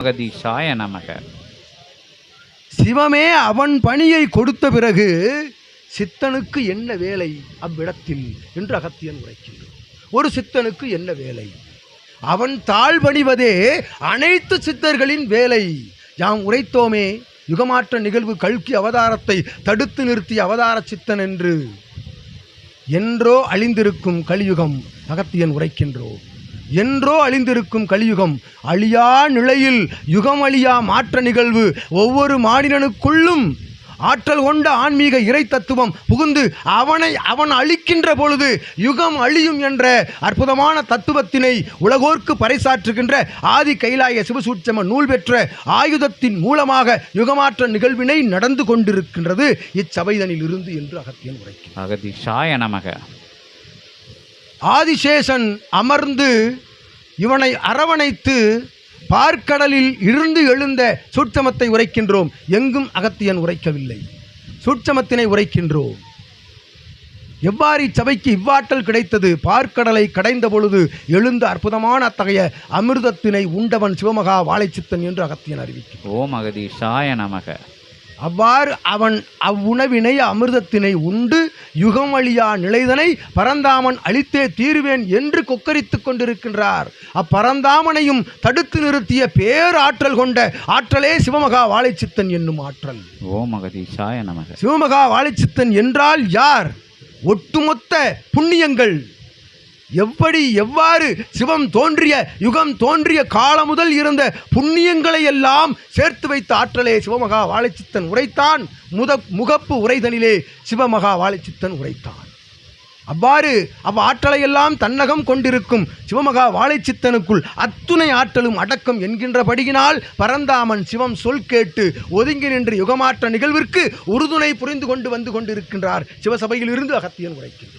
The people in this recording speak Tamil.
ஜெகதீஷாய நமக. சிவமே அவன் பணியை கொடுத்த பிறகு சித்தனுக்கு என்ன வேலை? அவ்விடத்தில் என்று அகத்தியன் உரைக்கின்றான். ஒரு சித்தனுக்கு என்ன வேலை? அவன் தாழ் பணிவதே அனைத்து சித்தர்களின் வேலை. யாம் உரைத்தோமே யுகமாற்ற நிகழ்வு கல்கி அவதாரத்தை தடுத்து நிறுத்திய அவதார சித்தன் என்று. என்றோ அழிந்திருக்கும் கலியுகம் அகத்தியன் உரைக்கின்றோம். என்றோ அழிந்திருக்கும் கலியுகம் அழியா நிலையில் யுகம் அழியா மாற்ற நிகழ்வு ஒவ்வொரு மாநிலனுக்குள்ளும் ஆற்றல் கொண்ட ஆன்மீக இறை தத்துவம் புகுந்து அவனை அவன் அழிக்கின்ற பொழுது யுகம் அழியும் என்ற அற்புதமான தத்துவத்தினை உலகோர்க்கு பறைசாற்றுகின்ற ஆதி கைலாய சிவசூட்சம நூல் பெற்ற ஆயுதத்தின் மூலமாக யுகமாற்ற நிகழ்வினை நடந்து கொண்டிருக்கின்றது இச்சபைதனில் இருந்து என்று அகத்தியன் உரைக்கிறார் அகதீஷாய நமக. ஆதிசேஷன் அமர்ந்து இவனை அரவணைத்து பார்க்கடலில் இருந்து எழுந்த சூட்சமத்தை உரைக்கின்றோம். எங்கும் அகத்தியன் உரைக்கவில்லை. சூட்சமத்தினை உரைக்கின்றோம். எவ்வாறு இச்சபைக்கு இவ்வாற்றல் கிடைத்தது? பார்க்கடலை கடைந்த பொழுது எழுந்த அற்புதமான அத்தகைய அமிர்தத்தினை உண்டவன் சிவமகா வாழைச்சித்தன் என்று அகத்தியன் அறிவிக்கும் ஓம் அகதீஷாய நமக. அவ்வாறு அவன் அவ்வுணவினை அமிர்தத்தினை உண்டு யுகம் அழியா நிலைதனை பரந்தாமன் அழித்தே தீருவேன் என்று கொக்கரித்துக் கொண்டிருக்கின்றார். அப்பரந்தாமனையும் தடுத்து நிறுத்திய பேராற்றல் கொண்ட ஆற்றலே சிவமகா வாழைச்சித்தன் என்னும் ஆற்றல். ஓம் அகதீஷாய நமக. சிவமகா வாழைச்சித்தன் என்றால் யார்? ஒட்டுமொத்த புண்ணியங்கள். எப்படி எவ்வாறு சிவம் தோன்றிய யுகம் தோன்றிய காலம் முதல் இருந்த புண்ணியங்களை எல்லாம் சேர்த்து வைத்த ஆற்றலே சிவமகா வாழைச்சித்தன் உரைத்தான். முத முகப்பு உரைதலிலே சிவமகா வாழைச்சித்தன் உரைத்தான். அவ்வாறு அவ் ஆற்றலை எல்லாம் தன்னகம் கொண்டிருக்கும் சிவமகா வாழைச்சித்தனுக்குள் அத்துணை ஆற்றலும் அடக்கம் என்கின்றபடியினால் பரந்தாமன் சிவம் சொல் கேட்டு ஒதுங்கி நின்று யுகமாற்ற நிகழ்விற்கு உறுதுணை புரிந்து கொண்டு வந்து கொண்டிருக்கின்றார். சிவசபையிலிருந்து அகத்தியன் உரைக்கின்றார்.